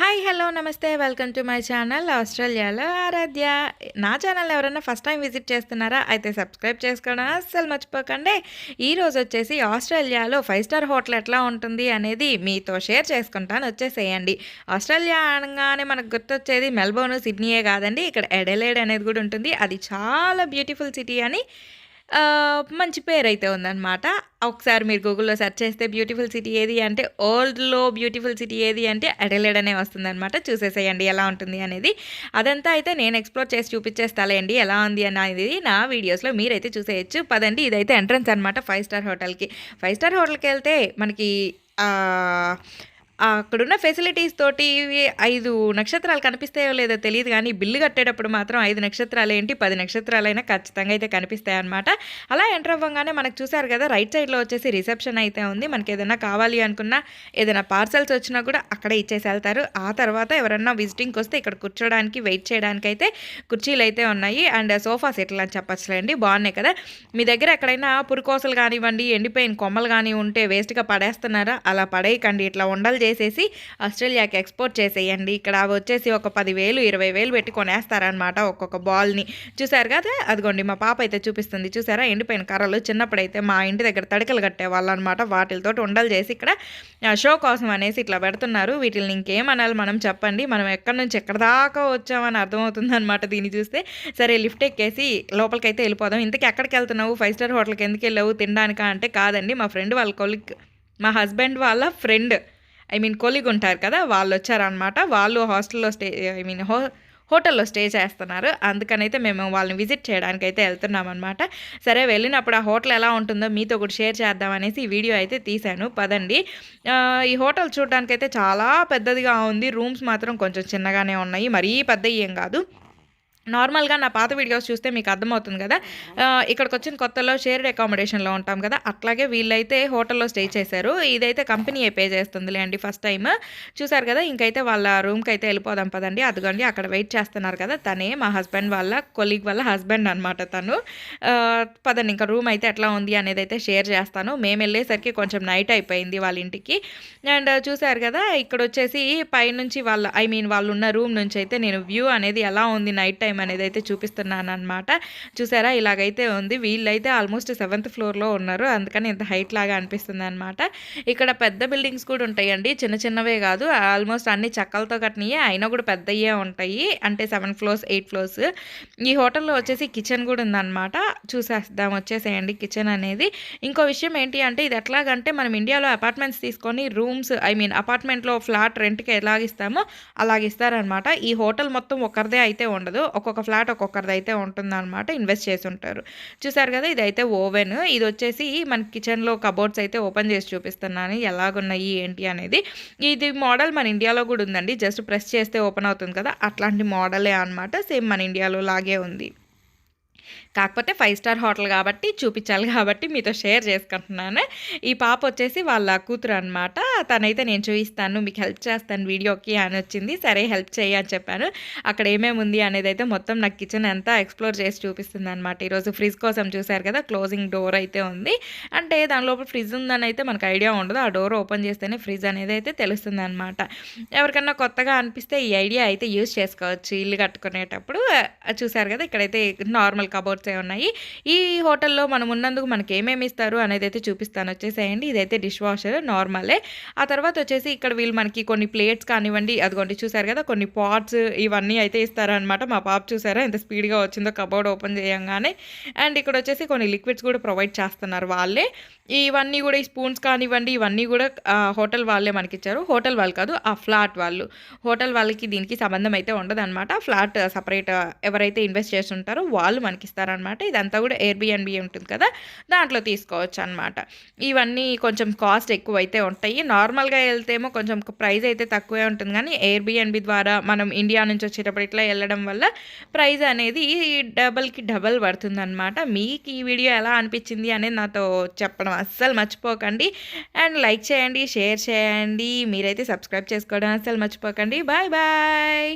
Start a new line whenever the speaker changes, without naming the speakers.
Hi hello నమస్తే. Welcome to my channel ఆస్ట్రేలియాలో ఆరాధ్య నా ఛానల్ ఎవరైనా ఫస్ట్ టైం విజిట్ చేస్తున్నారా? అయితే సబ్స్క్రైబ్ చేసుకోవడం అస్సలు మర్చిపోకండి. ఈరోజు వచ్చేసి ఆస్ట్రేలియాలో ఫైవ్ స్టార్ హోటల్ ఎట్లా ఉంటుంది అనేది మీతో షేర్ చేసుకుంటాను. వచ్చేసేయండి. ఆస్ట్రేలియా అనగానే మనకు గుర్తొచ్చేది మెల్బోర్న్ సిడ్నీయే కాదండి. ఇక్కడ ఎడలేడ్ అనేది కూడా ఉంటుంది. అది చాలా బ్యూటిఫుల్ సిటీ అని మంచి పేరు అయితే ఉందన్నమాట. ఒకసారి మీరు గూగుల్లో సెర్చ్ చేస్తే బ్యూటిఫుల్ సిటీ ఏది అంటే ఓల్డ్లో బ్యూటిఫుల్ సిటీ ఏది అంటే అడలేడనే అనే వస్తుందన్నమాట. చూసేసేయండి ఎలా ఉంటుంది అనేది. అదంతా అయితే నేను ఎక్స్ప్లోర్ చేసి చూపించేస్తాలేండి ఎలా ఉంది అనేది నా వీడియోస్లో మీరైతే చూసేయచ్చు. పదండి ఇదైతే ఎంట్రన్స్ అనమాట ఫైవ్ స్టార్ హోటల్కి. ఫైవ్ స్టార్ హోటల్కి వెళ్తే మనకి అక్కడున్న ఫెసిలిటీస్ తోటి ఐదు నక్షత్రాలు కనిపిస్తాయో లేదో తెలియదు కానీ బిల్లు కట్టేటప్పుడు మాత్రం ఐదు నక్షత్రాలు ఏంటి? పది నక్షత్రాలైనా ఖచ్చితంగా అయితే కనిపిస్తాయి అనమాట అలా ఎంటర్ అవ్వగానే మనకు చూసారు కదా రైట్ సైడ్లో వచ్చేసి రిసెప్షన్ అయితే ఉంది. మనకి ఏదైనా కావాలి అనుకున్నా ఏదైనా పార్సల్స్ వచ్చినా కూడా అక్కడే ఇచ్చేసి వెళ్తారు. ఆ తర్వాత ఎవరన్నా విజిటింగ్కి వస్తే ఇక్కడ కూర్చోడానికి వెయిట్ చేయడానికి అయితే కుర్చీలు అయితే ఉన్నాయి. అండ్ సోఫా సెట్లు అని చెప్పచ్చులేండి. బాగున్నాయి కదా. మీ దగ్గర ఎక్కడైనా పురుకోసలు కానివ్వండి ఎండిపోయిన కొమ్మలు కానీ ఉంటే వేస్ట్గా పడేస్తున్నారా? అలా పడేయకండి. ఇట్లా ఉండలు చేసేసి ఆస్ట్రేలియాకి ఎక్స్పోర్ట్ చేసేయండి. ఇక్కడ అవి వచ్చేసి ఒక పదివేలు ఇరవై వేలు పెట్టి కొనేస్తారనమాట ఒక్కొక్క బాల్ని. చూసారు కదా? అదిగోండి మా పాప అయితే చూపిస్తుంది. చూసారా? ఎండిపోయిన కర్రలు చిన్నప్పుడైతే మా ఇంటి దగ్గర తడికలు కట్టేవాళ్ళు అనమాట వాటితో ఉండలు చేసి ఇక్కడ షో కోసం అనేసి ఇట్లా పెడుతున్నారు. వీటిని ఇంకేమనాలి మనం చెప్పండి. మనం ఎక్కడి నుంచి ఎక్కడ దాకా వచ్చామని అర్థమవుతుంది అనమాట దీన్ని చూస్తే. సరే లిఫ్ట్ ఎక్కేసి లోపలికైతే వెళ్ళిపోదాం. ఇంతకీ ఎక్కడికి వెళ్తున్నావు? ఫైవ్ స్టార్ హోటల్కి ఎందుకు వెళ్ళావు? తినడానికా అంటే కాదండి. మా ఫ్రెండ్ వాళ్ళ కొలిక్ మా హస్బెండ్ వాళ్ళ ఫ్రెండ్. ఐ మీన్ కొలిగ్ ఉంటారు కదా వాళ్ళు వచ్చారనమాట వాళ్ళు హాస్టల్లో స్టే ఐ మీన్ హో హోటల్లో స్టే చేస్తున్నారు. అందుకనైతే మేము వాళ్ళని విజిట్ చేయడానికి అయితే వెళ్తున్నాం అనమాట సరే వెళ్ళినప్పుడు ఆ హోటల్ ఎలా ఉంటుందో మీతో కూడా షేర్ చేద్దామనేసి ఈ వీడియో అయితే తీశాను. పదండి. ఈ హోటల్ చూడడానికి అయితే చాలా పెద్దదిగా ఉంది. రూమ్స్ మాత్రం కొంచెం చిన్నగానే ఉన్నాయి. మరీ పెద్ద ఏం కాదు. నార్మల్గా నా పాత వీడియోస్ చూస్తే మీకు అర్థమవుతుంది కదా. ఇక్కడికి వచ్చిన కొత్తలో షేర్డ్ అకామిడేషన్లో ఉంటాం కదా. అట్లాగే వీళ్ళైతే హోటల్లో స్టే చేశారు. ఇదైతే కంపెనీ పే చేస్తుందిలే అండి ఫస్ట్ టైం చూసారు కదా ఇంకైతే వాళ్ళ రూమ్కి అయితే వెళ్ళిపోదాం పదండి. అదిగోండి అక్కడ వెయిట్ చేస్తున్నారు కదా. తనే మా హస్బెండ్ వాళ్ళ కొలీగ్ వాళ్ళ హస్బెండ్ అనమాట తను. పదండి ఇంకా రూమ్ అయితే ఎట్లా ఉంది అనేది అయితే షేర్ చేస్తాను. మేము వెళ్ళేసరికి కొంచెం నైట్ అయిపోయింది వాళ్ళ ఇంటికి. అండ్ చూసారు కదా ఇక్కడ వచ్చేసి పైనుంచి వాళ్ళ ఐ మీన్ వాళ్ళు ఉన్న రూమ్ నుంచి అయితే నేను వ్యూ అనేది ఎలా ఉంది నైట్ టైం అనేది అయితే చూపిస్తున్నాను అనమాట చూసారా? ఇలాగైతే ఉంది. వీళ్ళైతే ఆల్మోస్ట్ సెవెంత్ ఫ్లోర్లో ఉన్నారు. అందుకని ఇంత హైట్ లాగా అనిపిస్తుంది అనమాట ఇక్కడ పెద్ద బిల్డింగ్స్ కూడా ఉంటాయండి. చిన్న చిన్నవే కాదు. ఆల్మోస్ట్ అన్ని చక్కలతో కట్టినవి అయినా కూడా పెద్దయ్యే ఉంటాయి. అంటే సెవెన్ ఫ్లోర్స్ ఎయిట్ ఫ్లోర్స్. ఈ హోటల్లో వచ్చేసి కిచెన్ కూడా ఉందన్నమాట. చూసేద్దాం. వచ్చేసేయండి కిచెన్ అనేది. ఇంకో విషయం ఏంటి అంటే ఇది ఎట్లాగంటే మనం ఇండియాలో అపార్ట్మెంట్స్ తీసుకొని రూమ్స్ ఐ మీన్ అపార్ట్మెంట్లో ఫ్లాట్ రెంట్కి ఎలాగిస్తామో అలాగిస్తారనమాట ఈ హోటల్ మొత్తం ఒకరిదే అయితే ఉండదు. ఒక్కొక్క ఫ్లాట్ ఒక్కొక్కరిది అయితే ఉంటుందన్నమాట ఇన్వెస్ట్ చేసి ఉంటారు చూసారు కదా ఇదైతే ఓవెన్. ఇది వచ్చేసి మన కిచెన్లో కబోర్డ్స్ అయితే ఓపెన్ చేసి చూపిస్తున్నాను ఎలాగున్నాయి ఏంటి అనేది. ఇది మోడల్ మన ఇండియాలో కూడా ఉందండి జస్ట్ ప్రెస్ చేస్తే ఓపెన్ అవుతుంది కదా అట్లాంటి మోడలే అనమాట సేమ్ మన ఇండియాలో లాగే ఉంది. కాకపోతే ఫైవ్ స్టార్ హోటల్ కాబట్టి చూపించాలి కాబట్టి మీతో షేర్ చేసుకుంటున్నాను. ఈ పాప వచ్చేసి వాళ్ళ కూతురు అనమాట తనైతే నేను చూపిస్తాను మీకు హెల్ప్ చేస్తాను వీడియోకి అని వచ్చింది. సరే హెల్ప్ చేయి అని చెప్పాను. అక్కడ ఏమేమి ఉంది అనేది అయితే మొత్తం నాకు కిచెన్ అంతా ఎక్స్ప్లోర్ చేసి చూపిస్తుంది అనమాట ఈరోజు ఫ్రిడ్జ్ కోసం చూశారు కదా క్లోజింగ్ డోర్ అయితే ఉంది. అంటే దాని లోపల ఫ్రిడ్జ్ ఉందని అయితే మనకు ఐడియా ఉండదు. ఆ డోర్ ఓపెన్ చేస్తేనే ఫ్రిడ్జ్ అనేది అయితే తెలుస్తుంది అనమాట ఎవరికన్నా కొత్తగా అనిపిస్తే ఈ ఐడియా అయితే యూజ్ చేసుకోవచ్చు. ఇల్లు కట్టుకునేటప్పుడు చూశారు కదా ఇక్కడైతే నార్మల్ కబోర్డ్స్ ఉన్నాయి. ఈ హోటల్లో మనం ఉన్నందుకు మనకి ఏమేమి ఇస్తారు అనేది అయితే చూపిస్తాను. వచ్చేసేయండి. ఇదైతే డిష్ వాషర్ నార్మలే. ఆ తర్వాత వచ్చేసి ఇక్కడ వీళ్ళు మనకి కొన్ని ప్లేట్స్ కానివ్వండి అదిగోండి చూసారు కదా కొన్ని పాట్స్ ఇవన్నీ అయితే ఇస్తారనమాట మా పాప చూసారా ఎంత స్పీడ్గా వచ్చిందో కబోర్డ్ ఓపెన్ చేయంగానే. అండ్ ఇక్కడ వచ్చేసి కొన్ని లిక్విడ్స్ కూడా ప్రొవైడ్ చేస్తున్నారు వాళ్ళే. ఇవన్నీ కూడా ఈ స్పూన్స్ కానివ్వండి ఇవన్నీ కూడా హోటల్ వాళ్ళే మనకి ఇచ్చారు హోటల్ వాళ్ళు కాదు ఆ ఫ్లాట్ వాళ్ళు. హోటల్ వాళ్ళకి దీనికి సంబంధం అయితే ఉండదు అనమాట ఫ్లాట్ సపరేట్ ఎవరైతే ఇన్వెస్ట్ చేస్తుంటారో వాళ్ళు మనకి ఇస్తారనమాట. ఇదంతా కూడా ఎయిర్బిఎన్బి ఉంటుంది కదా దాంట్లో తీసుకోవచ్చు అనమాట ఇవన్నీ కొంచెం కాస్ట్ ఎక్కువ అయితే ఉంటాయి. నార్మల్గా వెళ్తేమో కొంచెం ప్రైస్ అయితే తక్కువే ఉంటుంది. కానీ ఎయిర్బిఎన్బి ద్వారా మనం ఇండియా నుంచి వచ్చేటప్పుడు ఇట్లా వెళ్ళడం వల్ల ప్రైస్ అనేది డబల్కి డబల్ పడుతుంది అనమాట మీకు ఈ వీడియో ఎలా అనిపించింది అనేది నాతో చెప్పడం అస్సలు మర్చిపోకండి. అండ్ లైక్ చేయండి షేర్ చేయండి. మీరైతే సబ్స్క్రైబ్ చేసుకోవడం అస్సలు మర్చిపోకండి. Bye bye.